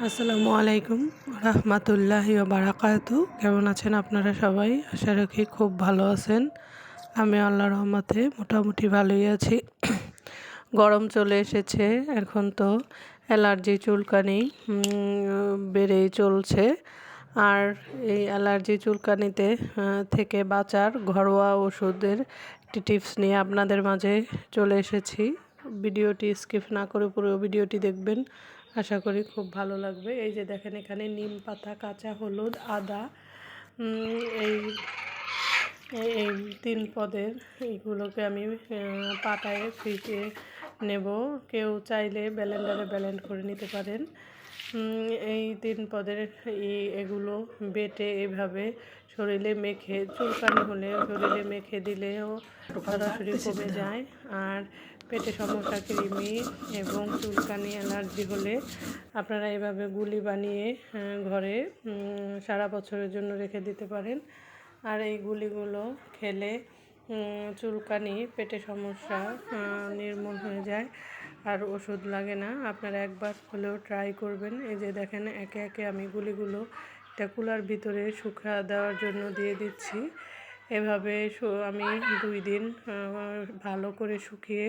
আসসালামু আলাইকুম রহমতুল্লাহি বারাকাতু। কেমন আছেন আপনারা সবাই? আশা রাখি খুব ভালো আছেন। আমি আল্লাহ রহমতে মোটামুটি ভালোই আছি। গরম চলে এসেছে, এখন তো অ্যালার্জি চুলকানি বেড়েই চলছে। আর এই অ্যালার্জি চুলকানিতে থেকে বাঁচার ঘরোয়া ওষুধের একটি টিপস নিয়ে আপনাদের মাঝে চলে এসেছি। ভিডিওটি স্কিপ না করে পুরো ভিডিওটি দেখবেন। আশা করি খুব ভালো লাগবে। এই যে দেখেন এখানে নিম পাতা, কাঁচা হলুদ, আদা এই, এই- তিন পদের এইগুলোকে আমি পাটায় ফ্রিজে নেব। কেউ চাইলে ব্যালেন্ডারে ব্যালেন্ড করে নিতে পারেন। এই তিন পদের এগুলো বেটে এভাবে শরীরে মেখে, চুলকানি হলে শরীরে মেখে দিলেও সরাসরি কমে যায়। আর পেটে সমস্যা, কৃমি এবং চুলকানি, অ্যালার্জি হলে আপনারা এভাবে গুলি বানিয়ে ঘরে সারা বছরের জন্য রেখে দিতে পারেন। আর এই গুলিগুলো খেলে চুলকানি, পেটে সমস্যা নির্মূল হয়ে যায়। আর ওষুধ লাগে না। আপনারা একবার হলেও ট্রাই করবেন। এই যে দেখেন, একে একে আমি গুলিগুলো কুলার ভিতরে শুকা দেওয়ার জন্য দিয়ে দিচ্ছি। এভাবে আমি দুই দিন ভালো করে শুকিয়ে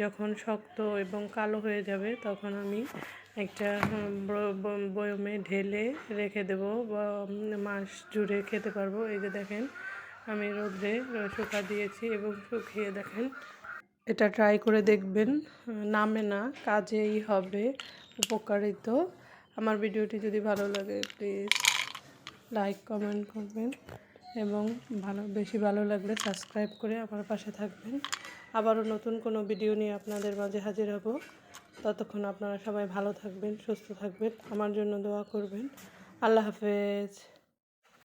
যখন শক্ত এবং কালো হয়ে যাবে তখন আমি একটা বয়মে ঢেলে রেখে দেবো বা মাস জুড়ে খেতে পারব। এই যে দেখেন, আমি রোদ্রে শুকা দিয়েছি এবং শুকিয়ে দেখেন এটা ট্রাই করে দেখবেন। নামে না, কাজেই হবে, উপকারিত। আমার ভিডিওটি যদি ভালো লাগে প্লিজ লাইক কমেন্ট করবেন এবং ভালো, বেশি ভালো লাগলে সাবস্ক্রাইব করে আমার পাশে থাকবেন। আবারও নতুন কোনো ভিডিও নিয়ে আপনাদের মাঝে হাজির হব। ততক্ষণ আপনারা সবাই ভালো থাকবেন, সুস্থ থাকবেন। আমার জন্য দোয়া করবেন। আল্লাহ হাফেজ।